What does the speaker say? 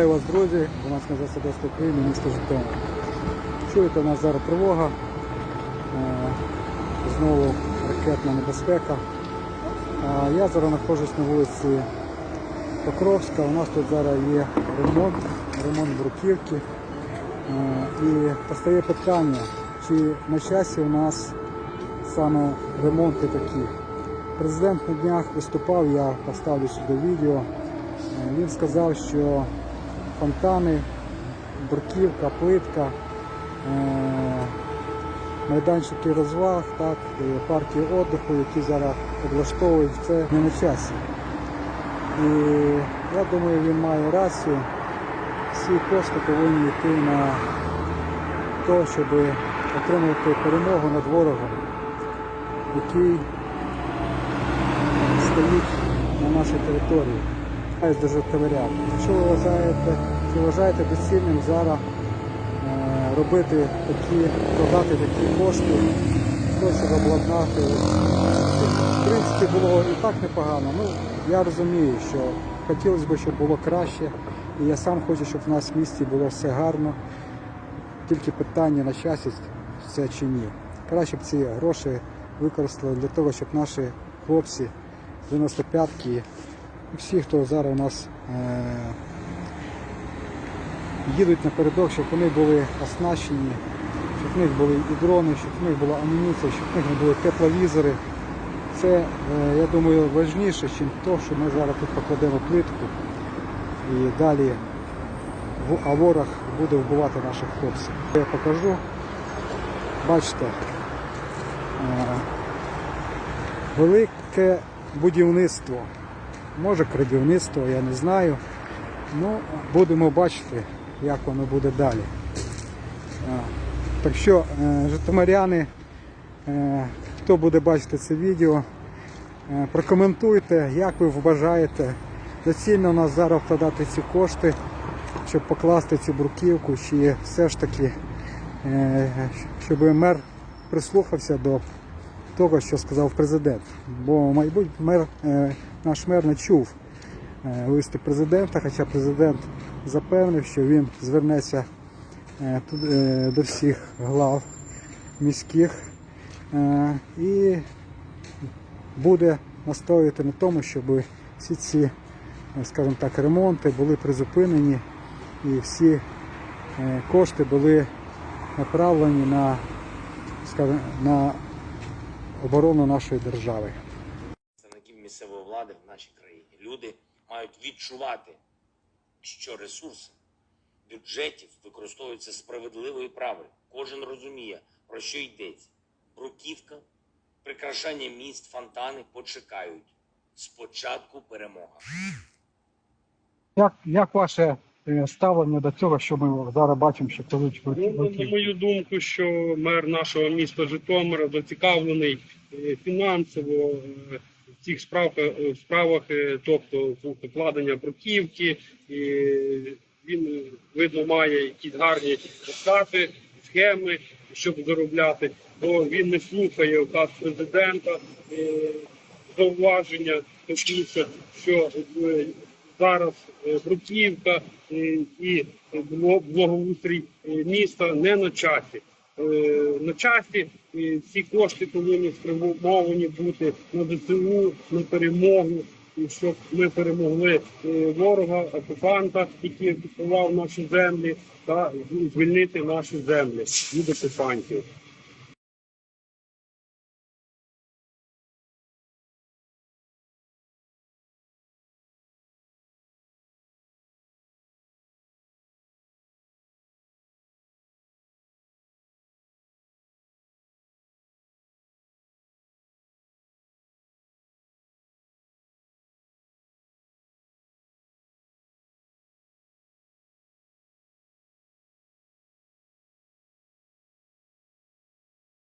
Вітаю вас, друзі, громадська засадовська України, місто Житомир. Чуєте, у нас зараз тривога, е, знову ракетна небезпека. Я зараз знаходжусь на вулиці Покровська. У нас тут зараз є ремонт, ремонт бруківки. Е, І постає питання, чи на часі у нас саме ремонти такі. Президент на днях виступав, я поставлю сюди відео. Е, Він сказав, що фонтани, бруківка, плитка, е, майданчики розваг, так, парки віддиху, які зараз облаштовують, це не на часі. І я думаю, він має рацію. Всі кошти повинні йти на те, щоб отримати перемогу над ворогом, який стоїть на нашій території. З до жовтоваря. Якщо ви вважаєте, чи вважаєте доцільним зараз е, робити такі, продати такі кошти, то, щоб обладнати. В принципі, було і так непогано. Ну, я розумію, що хотілося б, щоб було краще. І я сам хочу, щоб в нас в місті було все гарно. Тільки питання на часі це чи ні. Краще б ці гроші використали для того, щоб наші хлопці 95-ки, всі, хто зараз у нас е- їдуть напередок, щоб вони були оснащені, щоб в них були і дрони, щоб в них була амуніція, щоб в них не були тепловізори. Це, е, я думаю, важніше, ніж те, що ми зараз тут покладемо плитку і далі в- а ворог буде вбивати наших хлопців. Я покажу. Бачите, е, велике будівництво. Може крадівництво, я не знаю. Ну, будемо бачити, як воно буде далі. Так що, е, житомиряни, е, хто буде бачити це відео, е, прокоментуйте, як ви вважаєте, доцільно нас зараз вкладати ці кошти, щоб покласти цю бруківку, чи все ж таки, щоб мер прислухався до того, що сказав президент. Бо, мабуть, мер, е, наш мер не чув е, листи президента, хоча президент запевнив, що він звернеться е, е, до всіх глав міських е, і буде настоювати на тому, щоб всі ці, е, скажімо так, ремонти були призупинені і всі е, кошти були направлені на, скажімо, на оборону нашої держави. представників місцевої влади в нашій країні. Люди мають відчувати, що ресурси бюджетів використовуються справедливо і правильно. Кожен розуміє, про що йдеться. Бруківка, прикрашання міст, фонтани почекають. Спочатку перемога. Як, як ваше ставлення до цього, що ми зараз бачимо, що коли Ну, на мою думку, що мер нашого міста Житомира зацікавлений е, фінансово е, в цих справах, е, справах е, тобто укладення бруківки, і він е, видно має якісь гарні розкати, схеми, щоб заробляти, бо він не слухає указ президента. е, Зауваження такі, що, е, зараз е, бруківка е, і благоустрій е, міста не на часі. На часі ці кошти повинні спрямовані бути на ДСУ, на перемогу, щоб ми перемогли ворога, окупанта, який окупував наші землі, та звільнити наші землі від окупантів.